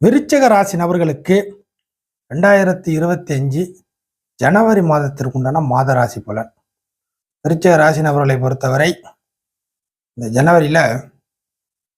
விருச்சக ராசி நபர்களுக்கு ரெண்டாயிரத்தி இருபத்தி அஞ்சு ஜனவரி மாதத்திற்கு உண்டான மாத ராசி பலன். விருச்சக ராசி நபர்களை பொறுத்தவரை இந்த ஜனவரியில்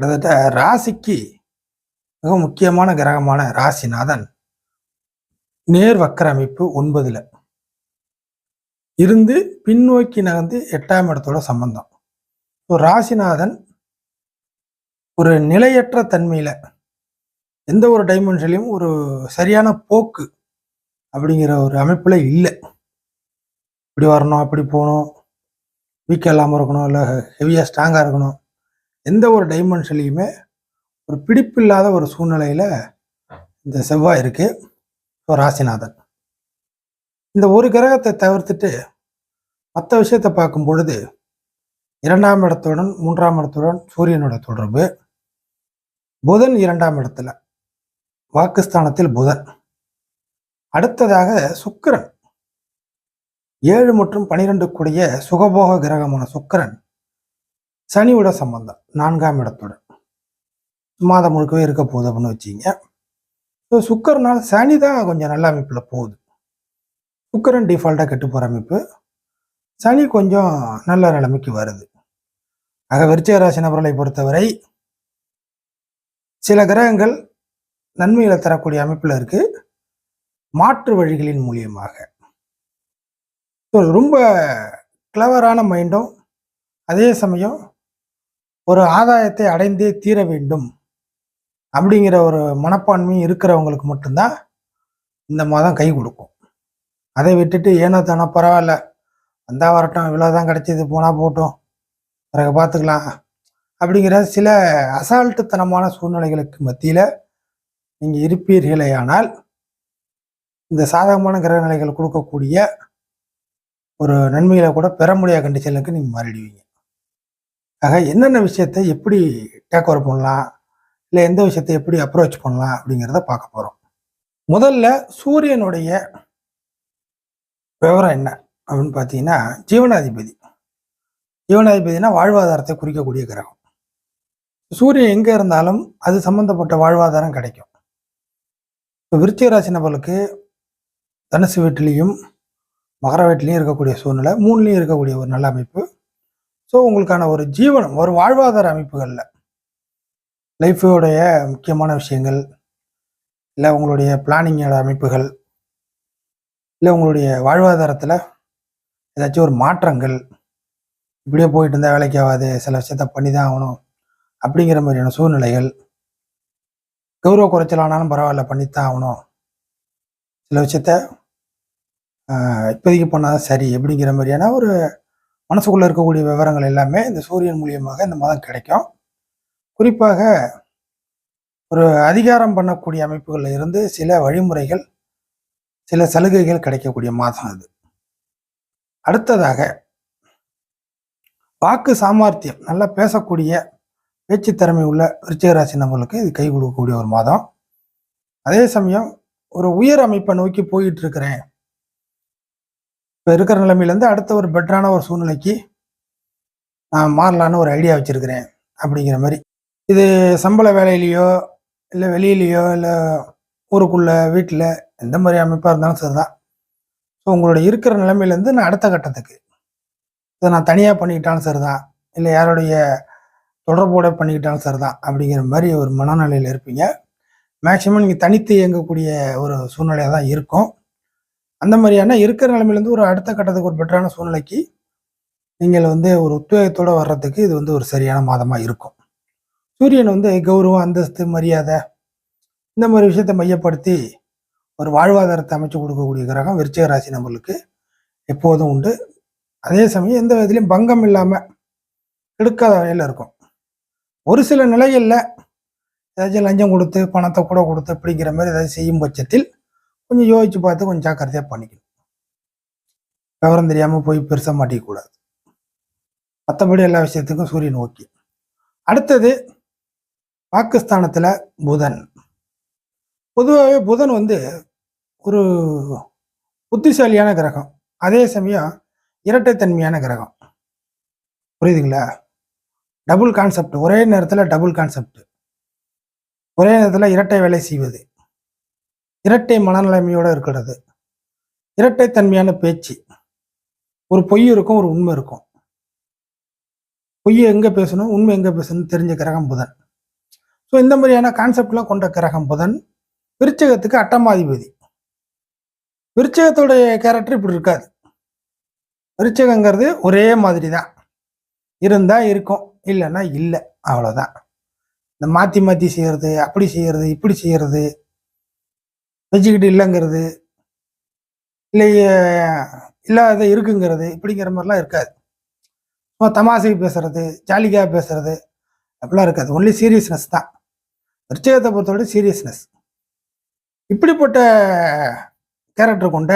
கிட்டத்தட்ட ராசிக்கு மிக முக்கியமான கிரகமான ராசிநாதன் நேர் வக்கர அமைப்பு ஒன்பதில். இருந்து பின்னோக்கி நகர்ந்து எட்டாம் இடத்தோட சம்பந்தம். ஸோ ராசிநாதன் ஒரு நிலையற்ற தன்மையில் எந்த ஒரு டைமென்ஷன்லையும் ஒரு சரியான போக்கு அப்படிங்கிற ஒரு அமைப்பில் இல்லை. இப்படி வரணும் அப்படி போகணும். வீக் இல்லாமல் இருக்கணும் இல்லை ஹெவியாக ஸ்ட்ராங்காக இருக்கணும். எந்த ஒரு டைமென்ஷன்லையுமே ஒரு பிடிப்பில்லாத ஒரு சூழ்நிலையில் இந்த செவ்வாய் இருக்கு. ஸோ ராசிநாதன். இந்த ஒரு கிரகத்தை தவிர்த்துட்டு மற்ற விஷயத்தை பார்க்கும் பொழுது இரண்டாம் இடத்துடன் மூன்றாம் இடத்துடன் சூரியனோட தொடர்பு. புதன் இரண்டாம் இடத்துல. வாக்குஸ்தானத்தில் புதன். அடுத்ததாக சுக்கிரன். ஏழு மற்றும் பனிரெண்டு கூடிய சுகபோக கிரகமான சுக்கரன். சனியோட சம்பந்தம் நான்காம் இடத்துடன் மாதம் முழுக்கவே இருக்க போகுது அப்படின்னு வச்சிங்க ஸோ சுக்கரனால் சனி தான் கொஞ்சம் நல்ல அமைப்பில் போகுது. சுக்கரன் டிஃபால்ட்டாக கெட்டு போகிற அமைப்பு. சனி கொஞ்சம் நல்ல நிலைமைக்கு வருது. ஆக விருச்சிக ராசி நபர்களை பொறுத்தவரை சில கிரகங்கள் நன்மைகளை தரக்கூடிய அமைப்பில் இருக்குது மாற்று வழிகளின் மூலியமாக. So, ரொம்ப கிளவரான மைண்டும் அதே சமயம் ஒரு ஆதாயத்தை அடைந்தே தீர வேண்டும். அப்படிங்கிற ஒரு மனப்பான்மையும் இருக்கிறவங்களுக்கு மட்டும்தான் இந்த மாதம் கை கொடுக்கும். அதை விட்டுட்டு ஏனோ தானோ பரவாயில்ல. வந்தால் வரட்டும் இவ்வளோதான் கிடச்சிது போனால் போட்டும். பிறகு பார்த்துக்கலாம் அப்படிங்கிற சில அசால்ட்டுத்தனமான சூழ்நிலைகளுக்கு மத்தியில் நீங்கள் இருப்பீர்களேயானால் இந்த சாதகமான கிரக நிலைகள் கொடுக்கக்கூடிய ஒரு நன்மைகளை கூட பெற முடியாத கண்டிஷனுக்கு நீங்கள் மாறிடுவீங்க. ஆக என்னென்ன விஷயத்தை எப்படி டேக் ஓவர் பண்ணலாம் இல்லை எந்த விஷயத்தை எப்படி அப்ரோச் பண்ணலாம் அப்படிங்கிறத பார்க்க போகிறோம் முதல்ல சூரியனுடைய விவரம் என்ன அப்படின்னு பார்த்தீங்கன்னா ஜீவனாதிபதி. ஜீவனாதிபதினா வாழ்வாதாரத்தை குறிக்கக்கூடிய கிரகம். சூரியன் எங்கே இருந்தாலும் அது சம்பந்தப்பட்ட வாழ்வாதாரம் கிடைக்கும். இப்போ விருச்சிக ராசி நபர்களுக்கு தனுசு வீட்டிலையும் மகர வீட்டிலையும் இருக்கக்கூடிய சூழ்நிலை மூணுலேயும் இருக்கக்கூடிய ஒரு நல்ல அமைப்பு. ஸோ உங்களுக்கான ஒரு ஜீவனம் ஒரு வாழ்வாதார அமைப்புகளில் லைஃபோடைய முக்கியமான விஷயங்கள் இல்லை உங்களுடைய பிளானிங்கோட அமைப்புகள் இல்லை உங்களுடைய வாழ்வாதாரத்தில் ஏதாச்சும் ஒரு மாற்றங்கள் இப்படியே போயிட்டு இருந்தால் வேலைக்கு ஆகாது சில விஷயத்த பண்ணி தான் ஆகணும் அப்படிங்கிற மாதிரியான சூழ்நிலைகள் கௌரவ குறைச்சலானாலும் பரவாயில்ல பண்ணித்தான் ஆகணும். சில விஷயத்த இப்போதைக்கு பண்ணாதான் சரி அப்படிங்கிற மாதிரியான ஒரு மனசுக்குள்ளே இருக்கக்கூடிய விவரங்கள் எல்லாமே இந்த சூரியன் மூலியமாக இந்த மாதம் கிடைக்கும். குறிப்பாக ஒரு அதிகாரம் பண்ணக்கூடிய அமைப்புகளில் இருந்து சில வழிமுறைகள் சில சலுகைகள் கிடைக்கக்கூடிய மாதம் அது. அடுத்ததாக வாக்கு சாமர்த்தியம் நல்லா பேசக்கூடிய பேச்சு திறமை உள்ள விருச்சிக ராசி இது கை கொடுக்கக்கூடிய ஒரு மாதம். அதே சமயம் ஒரு உயர் அமைப்பை நோக்கி போயிட்டு இருக்கிறேன் இப்போ இருக்கிற நிலைமையிலேருந்து அடுத்த ஒரு பெட்டரான ஒரு சூழ்நிலைக்கு நான் மாறலான்னு ஒரு ஐடியா வச்சுருக்கிறேன் அப்படிங்கிற மாதிரி. இது சம்பள வேலையிலையோ இல்லை வெளியிலையோ இல்லை ஊருக்குள்ள வீட்டில் எந்த மாதிரி அமைப்பாக இருந்தாலும் சரிதான். ஸோ உங்களோட இருக்கிற நிலைமையிலேருந்து நான் அடுத்த கட்டத்துக்கு. இதை நான் தனியாக பண்ணிக்கிட்டாலும் சரிதான். இல்லை யாருடைய தொடர்போட பண்ணிக்கிட்டாலும் சரிதான் அப்படிங்கிற மாதிரி ஒரு மனநிலையில் இருப்பீங்க. மேக்சிமம் நீங்கள் தனித்து இயங்கக்கூடிய ஒரு சூழ்நிலையாக தான் இருக்கும். அந்த மாதிரியான இருக்கிற நிலைமையிலேருந்து ஒரு அடுத்த கட்டத்துக்கு ஒரு பெட்டரான சூழ்நிலைக்கு நீங்கள் வந்து ஒரு உத்வேகத்தோடு வர்றதுக்கு இது வந்து ஒரு சரியான மாதமாக இருக்கும். சூரியன் வந்து கௌரவம் அந்தஸ்து மரியாதை இந்த மாதிரி விஷயத்தை மையப்படுத்தி ஒரு வாழ்வாதாரத்தை அமைச்சு கொடுக்கக்கூடிய கிரகம் விருச்சிக ராசி நம்மளுக்கு எப்போதும் உண்டு. அதே சமயம் எந்த விதத்துலையும் பங்கம் இல்லாமல் கெடுக்காத வகையில் இருக்கும். ஒரு சில நிலைகளில் ஏதாச்சும் லஞ்சம் கொடுத்து பணத்தை கூட கொடுத்து அப்படிங்கிற மாதிரி ஏதாச்சும் செய்யும் பட்சத்தில் கொஞ்சம் யோசிச்சு பார்த்து கொஞ்சம் ஜாக்கிரதையாக பண்ணிக்கணும். விவரம் தெரியாமல் போய் பெருசாக மாட்டிக்கக்கூடாது. மற்றபடி எல்லா விஷயத்துக்கும் சூரியன் ஓகே. அடுத்தது பாகிஸ்தானத்தில் புதன். பொதுவாகவே புதன் வந்து ஒரு புத்திசாலியான கிரகம். அதே சமயம் இரட்டைத்தன்மையான கிரகம். புரியுதுங்களா? டபுள் கான்செப்ட் ஒரே நேரத்தில் டபுள் கான்செப்ட் ஒரே நேரத்தில் இரட்டை வேலை செய்வது. இரட்டை மனநிலைமையோடு இருக்கிறது. இரட்டைத்தன்மையான பேச்சு. ஒரு பொய் இருக்கும் ஒரு உண்மை இருக்கும். பொய் எங்கே பேசணும் உண்மை எங்கே பேசணும் தெரிஞ்ச கிரகம் புதன். ஸோ இந்த மாதிரியான கான்செப்ட்லாம் கொண்ட கிரகம் புதன் விருச்சகத்துக்கு அட்டமாதிபதி. விருச்சகத்துடைய கேரக்டர் இப்படி இருக்காது. விருச்சகங்கிறது ஒரே மாதிரி தான் இருந்தால் இருக்கும். இல்லைன்னா இல்லை. அவ்வளோதான் இந்த மாற்றி மாற்றி செய்கிறது அப்படி செய்கிறது இப்படி செய்கிறது வச்சுக்கிட்டு இல்லைங்கிறது இல்லை இல்லாத இருக்குங்கிறது இப்படிங்கிற மாதிரிலாம் இருக்காது. சும்மா தமாசைக்கு பேசுறது ஜாலிக்காக பேசுறது அப்படிலாம் இருக்காது. ஒன்லி சீரியஸ்னஸ் தான். விருச்சகத்தை பொறுத்தவரை சீரியஸ்னஸ் இப்படிப்பட்ட கேரக்டர் கொண்ட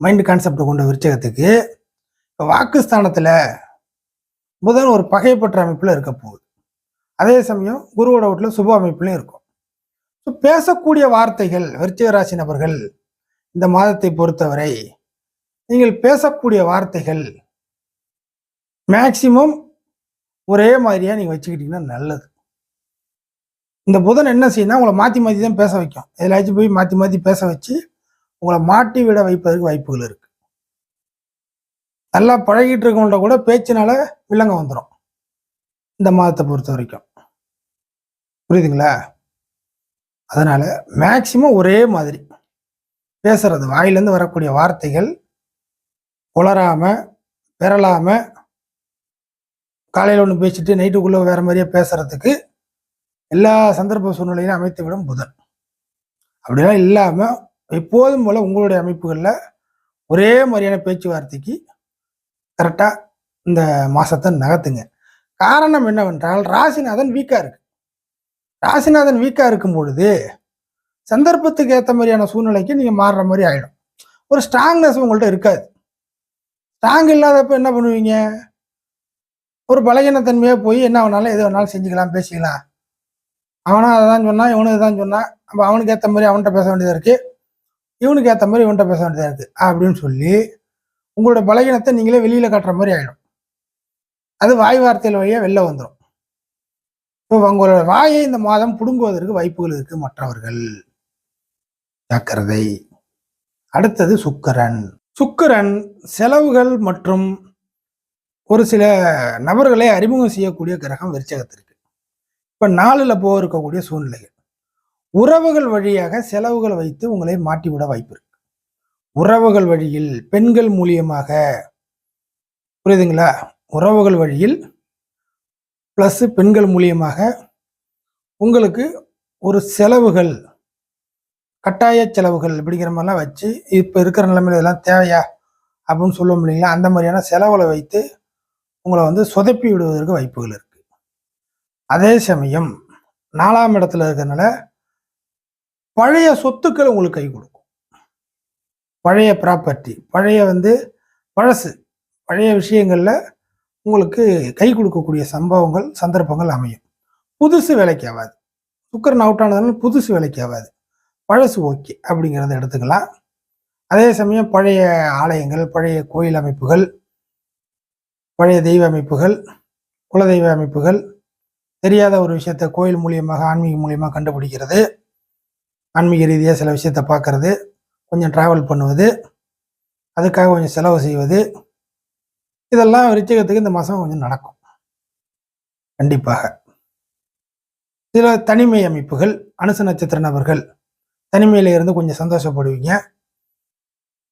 மைண்ட் கான்செப்ட் கொண்ட விருச்சகத்துக்கு இப்போ வாக்குஸ்தானத்தில் புதன் ஒரு பகைப்பற்ற அமைப்பில் இருக்க போகுது. அதே சமயம் குருவோட வீட்டில் சுப அமைப்புலையும் இருக்கும். ஸோ பேசக்கூடிய வார்த்தைகள் விருச்சிக ராசி நபர்கள் இந்த மாதத்தை பொறுத்தவரை நீங்கள் பேசக்கூடிய வார்த்தைகள் மேக்சிமம் ஒரே மாதிரியாக நீங்கள் வச்சுக்கிட்டீங்கன்னா நல்லது. இந்த புதன் என்ன செய்யணும் உங்களை மாற்றி மாற்றி தான் பேச வைக்கும். எதிலாச்சும் போய் மாற்றி மாற்றி பேச வச்சு உங்களை மாட்டி விட வைப்பதற்கு வாய்ப்புகள் இருக்குது நல்லா பழகிட்டு இருக்கவங்கள்ட்ட கூட பேச்சினால விலங்க வந்துடும் இந்த மாதத்தை பொறுத்த வரைக்கும். புரியுதுங்களா? அதனால மேக்சிமம் ஒரே மாதிரி. பேசுறது வாயிலேருந்து வரக்கூடிய வார்த்தைகள் உளராம பெறலாம காலையில் ஒன்று பேசிட்டு நைட்டுக்குள்ளே வேற மாதிரியே பேசுறதுக்கு எல்லா சந்தர்ப்ப சூழ்நிலையும் அமைத்து விடும் புதன். அப்படிலாம் இல்லாமல் எப்போதும் போல உங்களுடைய அமைப்புகளில் ஒரே மாதிரியான பேச்சுவார்த்தைக்கு கரெக்டாக இந்த மாதத்தை நகர்த்துங்க. காரணம் என்னவென்றால் ராசிநாதன் வீக்காக இருக்கு. ராசிநாதன் வீக்காக இருக்கும் பொழுது சந்தர்ப்பத்துக்கு ஏற்ற மாதிரியான சூழ்நிலைக்கு நீங்கள் மாறுற மாதிரி ஆகிடும் ஒரு ஸ்ட்ராங்னஸ் உங்கள்கிட்ட இருக்காது. ஸ்ட்ராங் இல்லாதப்ப என்ன பண்ணுவீங்க? ஒரு பலகீனத்தன்மையாக போய் என்ன வேணாலும் எது வேணாலும் செஞ்சுக்கலாம் பேசிக்கலாம். அவனும் அதை தான் சொன்னான் இவனும் இதான் சொன்னான் அப்போ அவனுக்கு ஏற்ற மாதிரி அவன்கிட்ட பேச வேண்டியதாக இருக்குது இவனுக்கு ஏற்ற மாதிரி இவன்கிட்ட பேச வேண்டியதாக இருக்குது அப்படின்னு சொல்லி உங்களோட பலகீனத்தை நீங்களே வெளியில் காட்டுற மாதிரி ஆகிடும் அது வாய் வார்த்தையில் வழியாக வெளில வந்துடும் இப்போ உங்களோட வாயை இந்த மாதம் பிடுங்குவதற்கு வாய்ப்புகள் இருக்கு மற்றவர்கள். ஜாக்கிரதை. அடுத்தது சுக்கரன். சுக்கரன் செலவுகள் மற்றும் ஒரு சில நபர்களை அறிமுகம் செய்யக்கூடிய கிரகம் விருச்சகத்திற்கு. இப்போ நாளில் போக இருக்கக்கூடிய சூழ்நிலைகள். உறவுகள் வழியாக செலவுகள் வைத்து உங்களை மாட்டிவிட வாய்ப்பு இருக்கு. உறவுகள் வழியில் பெண்கள் மூலியமாக புரியுதுங்களா? உறவுகள் வழியில் ப்ளஸ்ஸு பெண்கள் மூலியமாக உங்களுக்கு ஒரு செலவுகள் கட்டாய செலவுகள் அப்படிங்கிற மாதிரிலாம் வச்சு இப்போ இருக்கிற நிலைமையில் இதெல்லாம் தேவையா அப்படின்னு சொல்ல இல்லைங்களா? அந்த மாதிரியான செலவுகளை வைத்து உங்களை வந்து சொதப்பி விடுவதற்கு வாய்ப்புகள் இருக்குது அதே சமயம் நாலாம் இடத்துல இருக்கிறதுனால பழைய சொத்துக்கள் உங்களுக்கு கை கொடுக்கும். பழைய ப்ராப்பர்ட்டி பழைய வந்து பழசு. பழைய விஷயங்களில் உங்களுக்கு கை கொடுக்கக்கூடிய சம்பவங்கள் சந்தர்ப்பங்கள் அமையும். புதுசு வேலைக்கு ஆகாது. சுக்கரன் அவுட் ஆனதுனால புதுசு வேலைக்கு ஆகாது. பழசு ஓகே அப்படிங்கிறத எடுத்துக்கலாம். அதே சமயம் பழைய ஆலயங்கள் பழைய கோயில் அமைப்புகள் பழைய தெய்வ அமைப்புகள் குலதெய்வ அமைப்புகள் தெரியாத ஒரு விஷயத்த கோயில் மூலியமாக ஆன்மீக மூலியமாக கண்டுபிடிக்கிறது. ஆன்மீக ரீதியாக சில விஷயத்த பார்க்கறது. கொஞ்சம் ட்ராவல் பண்ணுவது அதுக்காக கொஞ்சம் செலவு செய்வது இதெல்லாம் விருச்சிகத்துக்கு இந்த மாதம் கொஞ்சம் நடக்கும். கண்டிப்பாக. சில தனிமை அமைப்புகள் அனுச நட்சத்திர நபர்கள் தனிமையில இருந்து கொஞ்சம் சந்தோஷப்படுவீங்க.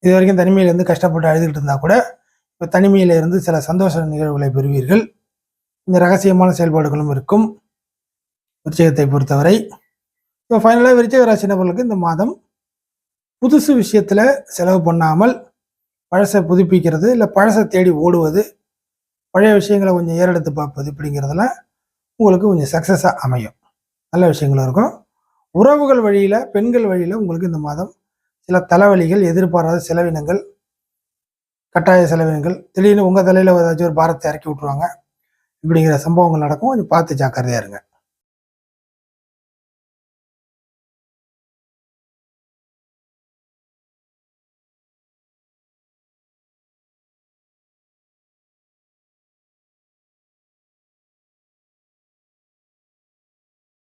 இது வரைக்கும் தனிமையில இருந்து கஷ்டப்பட்டு அழுதுகிட்டு இருந்தா கூட இப்போ தனிமையில இருந்து சில சந்தோஷ நிகழ்வுகளை பெறுவீர்கள். இந்த ரகசியமான செயல்பாடுகளும் இருக்கும். விருச்சிகத்தை பொறுத்தவரை. இப்போ ஃபைனலாக விருச்சிக ராசி நபர்களுக்கு இந்த மாதம் புதுசு விஷயத்தில் செலவு பண்ணாமல் பழசை புதுப்பிக்கிறது இல்லை பழசை தேடி ஓடுவது பழைய விஷயங்களை கொஞ்சம் ஏறெடுத்து பார்ப்பது இப்படிங்கிறதுலாம் உங்களுக்கு கொஞ்சம் சக்ஸஸாக அமையும். நல்ல விஷயங்களும் இருக்கும். உறவுகள் வழியில் பெண்கள் வழியில் உங்களுக்கு இந்த மாதம் சில தலைவலிகள் எதிர்பாராத செலவினங்கள் கட்டாய செலவினங்கள் திடீர்னு உங்கள் தலையில் ஏதாச்சும் ஒரு பாரத்தை இறக்கி விட்ருவாங்க இப்படிங்கிற சம்பவங்கள் நடக்கும். கொஞ்சம் பார்த்து ஜாக்கிரதையாக இருங்க.